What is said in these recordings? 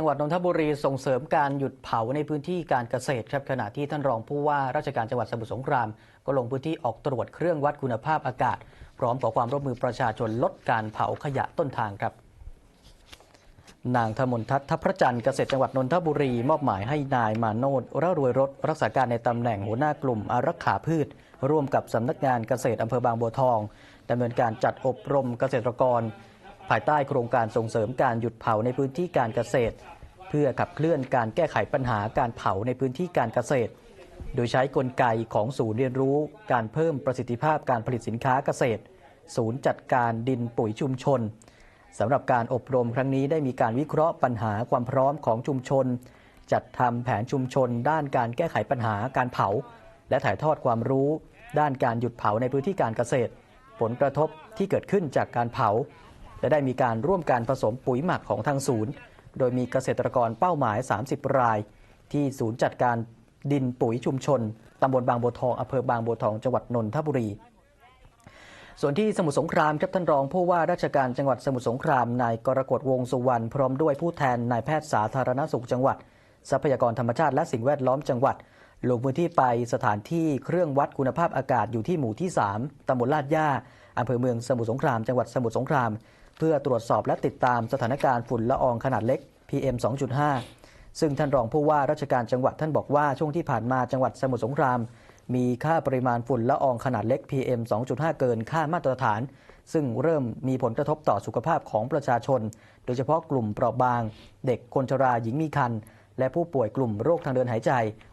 จังหวัดนนทบุรีส่งเสริมการหยุดเผาในพื้นที่การเกษตรครับขณะที่ท่านรองผู้ว่าราชการจังหวัดสมุทรสงคราม ก็ลงพื้นที่ออกตรวจเครื่องวัดคุณภาพอากาศ พร้อมขอความร่วมมือประชาชนลดการเผาขยะต้นทางครับ นางธมนทัศน์ทัพพระจันทร์เกษตรจังหวัดนนทบุรี มอบหมายให้นายมาโนดระรวยรถรักษาการในตำแหน่งหัวหน้ากลุ่มอารักขาพืช ร่วมกับสำนักงานเกษตรอำเภอบางบัวทองดำเนินการจัดอบรมเกษตรกร ภายใต้โครงการส่งเสริมการหยุดเผาในพื้นที่การเกษตร เพื่อขับเคลื่อนการแก้ไขปัญหาการเผาในพื้นที่การเกษตร โดยใช้กลไกของศูนย์เรียนรู้ การเพิ่มประสิทธิภาพการผลิตสินค้าเกษตร ศูนย์จัดการดินปุ๋ยชุมชนสำหรับการอบรมครั้งนี้ได้มีการวิเคราะห์ปัญหาความพร้อมของชุมชน จัดทำแผนชุมชน ด้านการแก้ไขปัญหาการเผา และถ่ายทอดความรู้ ด้านการหยุดเผาในพื้นที่การเกษตร ผลกระทบที่เกิดขึ้นจากการเผา และได้มีการร่วมการผสมปุ๋ยหมักของทางศูนย์ โดยมีเกษตรกรเป้าหมาย 30 ราย ที่ศูนย์จัดการดินปุ๋ยชุมชนตำบลบางบัวทองอำเภอบางบัวทองจังหวัดนนทบุรี ส่วนที่สมุทรสงครามครับท่านรองผู้ว่าราชการจังหวัดสมุทรสงครามนายกรกฎวงสุวรรณพร้อมด้วยผู้แทนนายแพทย์สาธารณสุขจังหวัด ทรัพยากรธรรมชาติและสิ่งแวดล้อมจังหวัด ลงพื้นที่ไปสถานที่เครื่องวัดคุณภาพอากาศอยู่ที่หมู่ที่ 3ตำบลลาดย่าอำเภอเมืองสมุทรสงคราม จังหวัดสมุทรสงคราม เพื่อตรวจสอบและติดตามสถานการณ์ฝุ่นละอองขนาดเล็ก PM 2.5 ซึ่งท่านรองผู้ว่าราชการจังหวัดท่านบอกว่าช่วงที่ผ่านมาจังหวัดสมุทรสงคราม มีค่าปริมาณฝุ่นละอองขนาดเล็ก PM 2.5 เกินค่ามาตรฐาน ซึ่งเริ่มมีผลกระทบต่อสุขภาพของประชาชน โดยเฉพาะกลุ่มเปราะบาง เด็กคนชราหญิงมีครรภ์ และผู้ป่วยกลุ่มโรคทางเดินหายใจ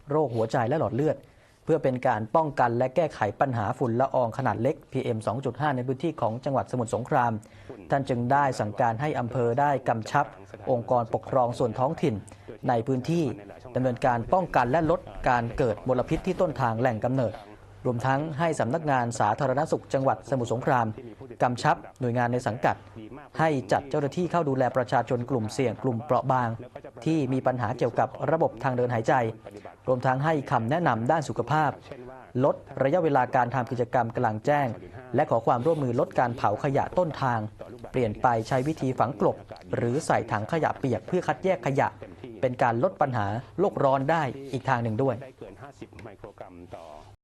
โรคหัวใจและหลอดเลือด เพื่อเป็นการป้องกันและแก้ไขปัญหาฝุ่นละอองขนาดเล็ก PM 2.5 ในพื้นที่ของจังหวัดสมุทรสงคราม ท่านจึงได้สั่งการให้อำเภอได้กำชับ องค์กรปกครองส่วนท้องถิ่น ในพื้นที่ดำเนินการป้องกันและลดการเกิดมลพิษที่ต้นทางแหล่งกำเนิดรวมทั้งให้สำนักงานสาธารณสุขจังหวัดสมุทรสงครามกำชับหน่วยงานในสังกัด ให้จัดเจ้าหน้าที่เข้าดูแลประชาชนกลุ่มเสี่ยงกลุ่มเปราะบาง ที่มีปัญหาเกี่ยวกับระบบทางเดินหายใจ รวมทั้งให้คำแนะนำด้านสุขภาพ ลดระยะเวลาการทำกิจกรรมกลางแจ้ง และขอความร่วมมือลดการเผาขยะต้นทาง เปลี่ยนไปใช้วิธีฝังกลบ หรือใส่ถังขยะเปียกเพื่อคัดแยกขยะ เป็นการลดปัญหาโลกร้อนได้อีกทางหนึ่งด้วย